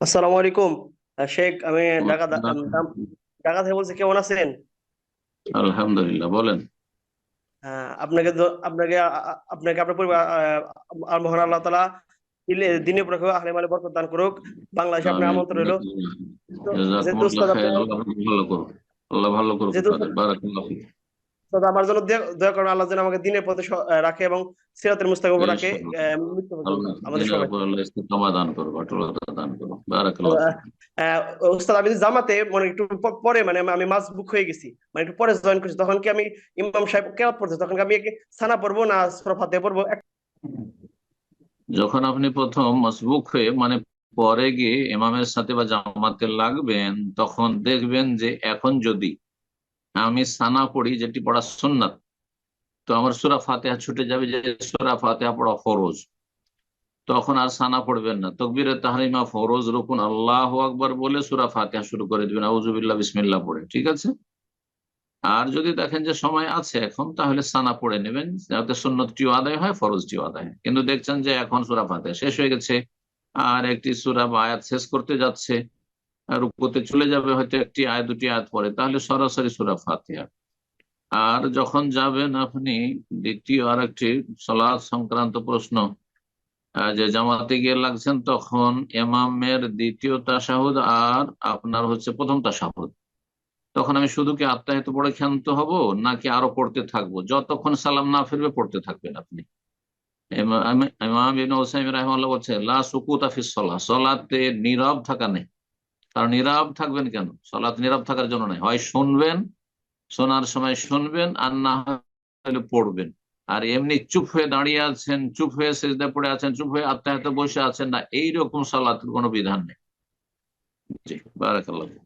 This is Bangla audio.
আসসালামু আলাইকুম। শেখ আমি ঢাকা ঢাকা থেকে বলছি কেমন আছেন? আলহামদুলিল্লাহ বলেন। আহ, আপনাকে আপনাকে আপনাকে আপনার পরিবার মহান আল্লাহ তাআলা দিনে পড়ে আহলে মালে বরকত দান করুক। বাংলাদেশে আপনার আমিন। আমন্ত্রণ রইল। আল্লাহ ভালো করুক। আল্লাহ ভালো করুক আমার জন্য দয়া- করেন আল্লাহ যেন আমাকে দিনের পথে রাখে এবং সিরাতের মুস্তাকিম উপর রাখে আমাদের সবাই আল্লাহ দান করুক অটলতা দান করুক। বারাকাল্লাহ উস্তাদ আমি জামাতে মানে একটু পরে মানে আমি মাস বুক হয়ে গেছি মানে একটু পরে জয়েন করছি তখন কি আমি ইমাম সাহেব কেরাত পড়ছে তখন কি আমি সানা পড়ব না সূরা ফাতিহা পড়ব? যখন আপনি প্রথম মসবুক হয়ে মানে পরে গিয়ে ইমামের সাথে বা জামাতে লাগবেন তখন দেখবেন যে এখন যদি আমি সানা পড়ি, যেটি পড়া সুন্নাত। তো আমার সুরা ফাতেহা ছুটে যাবে যে সুরা ফাতেহা পড়া ফরজ। তখন আর সানা পড়বেন না। তকবিরে তাহরিমা ফরজ, রুকুন আল্লাহ আকবর বলে সুরা ফাতেহা শুরু করে দিবেন। আউজুবিল্লাহ বিসমিল্লাহ পড়ে, ঠিক আছে? আর যদি দেখেন যে সময় আছে এখন, তাহলে সানা পড়ে নেবেন। যাতে সুন্নতটিও আদায় হয়, ফরজটিও আদায় হয়। কিন্তু দেখছেন যে এখন সুরা ফাতেহা শেষ হয়ে গেছে, আর একটি সুরা বা আয়াত শেষ করতে যাচ্ছে। রুকুতে চলে যাবে হয়তো একটি আয় দুটি আয়াত পরে। তাহলে সরাসরি সুরা ফাতিহা। আর যখন যাবেন আপনি, দ্বিতীয় আর একটি সলাদ সংক্রান্ত প্রশ্ন যে জামাতে গিয়ে লাগছেন, তখন এমামের দ্বিতীয় তাসাহুদ আর আপনার হচ্ছে প্রথম তাসাহুদ তখন আমি শুধু কি আত্মাহিত পড়ে ক্ষান্ত হব, নাকি আরও পড়তে থাকব? যতক্ষণ সালাম না ফিরবে, পড়তে থাকবেন আপনি। ইমা- ইমা- ইমাম ইবনে ওসাইম রাহিমাহুল্লাহ বলছে লা সুকুতা ফিস সালাহ। সলাতে নীরব থাকা নেই। কারণ নীরব থাকবেন কেন? সলাত নীরব থাকার জন্য নয়। হয় শুনবেন, শোনার সময় শুনবেন, আর না হলে পড়বেন। আর এমনি চুপ হয়ে দাঁড়িয়ে আছেন, চুপ হয়ে সেজদা পড়ে আছেন, চুপ হয়ে আত্মাহাতে বসে আছেন না, এইরকম সালাতের কোনো বিধান নেই। জি, বারাকাল্লাহ।